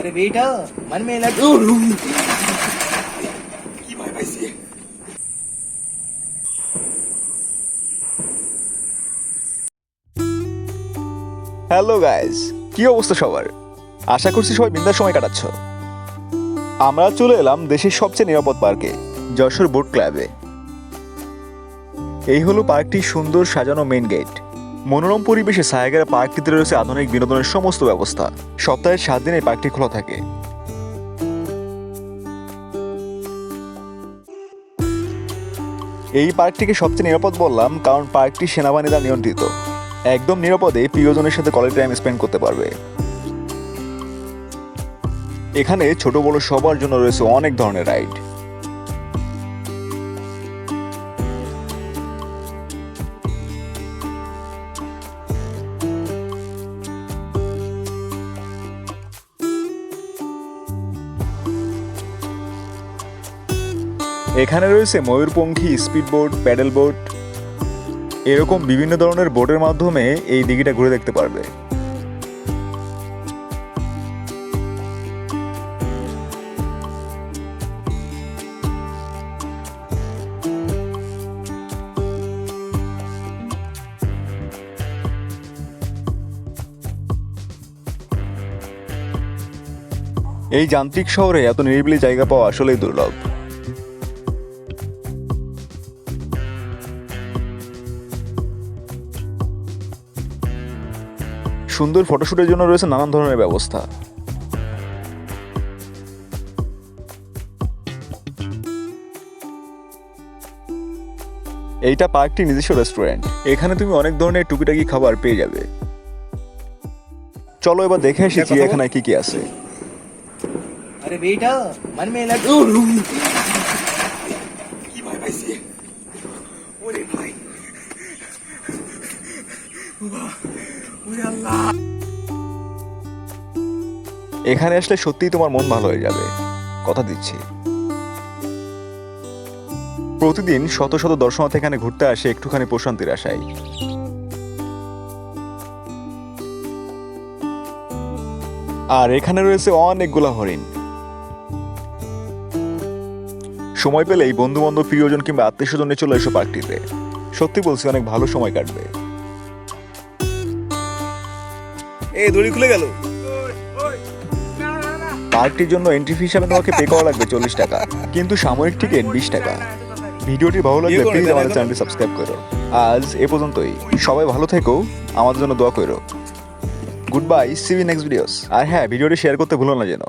अरे बेटा मन में लग কি ভয় পাইছি হ্যালো গাইজ কি অবস্থা সবার আশা করছি সবাই বিন্দার সময় কাটাচ্ছ আমরা চলে এলাম দেশের সবচেয়ে নিরাপদ পার্কে যশোর বোট ক্লাবে এই হলো পার্কটির সুন্দর সাজানো মেইন গেট মনোরম পরিবেশে সায়াগার পার্কটিতে রয়েছে আধুনিক বিনোদনের সমস্ত ব্যবস্থা। সপ্তাহের সাত দিন পার্কটি খোলা থাকে। এই পার্কটিকে সবচেয়ে নিরাপদ বললাম কারণ পার্কটি সেনাবাহিনী দ্বারা নিয়ন্ত্রিত। একদম নিরাপদে প্রিয়জনের সাথে কলেজ টাইম স্পেন্ড করতে পারবে। এখানে ছোট বড় সবার জন্য রয়েছে অনেক ধরনের রাইড এখানে রয়েছে ময়ূরপঙ্খী স্পিড বোট প্যাডেল বোট এরকম বিভিন্ন ধরনের বোটের মাধ্যমে এই দিঘিটা ঘুরে দেখতে পারবে। এই যান্ত্রিক শহরে এত নিরিবিলি জায়গা পাওয়া আসলেই দুর্লভ। সুন্দর ফটোশ্যুটের জন্য রয়েছে নানান ধরনের ব্যবস্থা। এইটা পার্কটি নিজস্ব রেস্টুরেন্ট। এখানে তুমি অনেক ধরনের টুকিটাকি খাবার পেয়ে যাবে। চলো এবার দেখে আসি চিড়িয়াখানায় কি কি আছে। আরে বেটা মানে কি ভাই ওরে ভাই। এখানে আসলে সত্যিই তোমার মন ভালো হয়ে যাবে, কথা দিচ্ছি। প্রতিদিন শত শত দর্শনার্থী এখানে ঘুরতে আসে একটুখানি প্রশান্তির আশায়। আর এখানে রয়েছে অনেকগুলা হরিণ। সময় পেলেই বন্ধু বান্ধব প্রিয়জন কিংবা আত্মীয় স্বজন চলে এসো পার্কটিতে। সত্যি বলছি, অনেক ভালো সময় কাটবে। এই দড়ি খুলে গেল। পার্কটির জন্য এন্ট্রি ফি হিসাবে তোমাকে পে করা লাগবে চল্লিশ টাকা কিন্তু সাময়িক টিকিট বিশ টাকা। ভিডিওটি ভালো লাগলে ইয়ে প্লিজ আমাদের চ্যানেলটি সাবস্ক্রাইব করো। আজ এ পর্যন্তই। সবাই ভালো থেকো আমাদের জন্য দোয়া করো। Good bye CV next videos আর হ্যাঁ ভিডিওটি শেয়ার করতে ভুলো না যেন।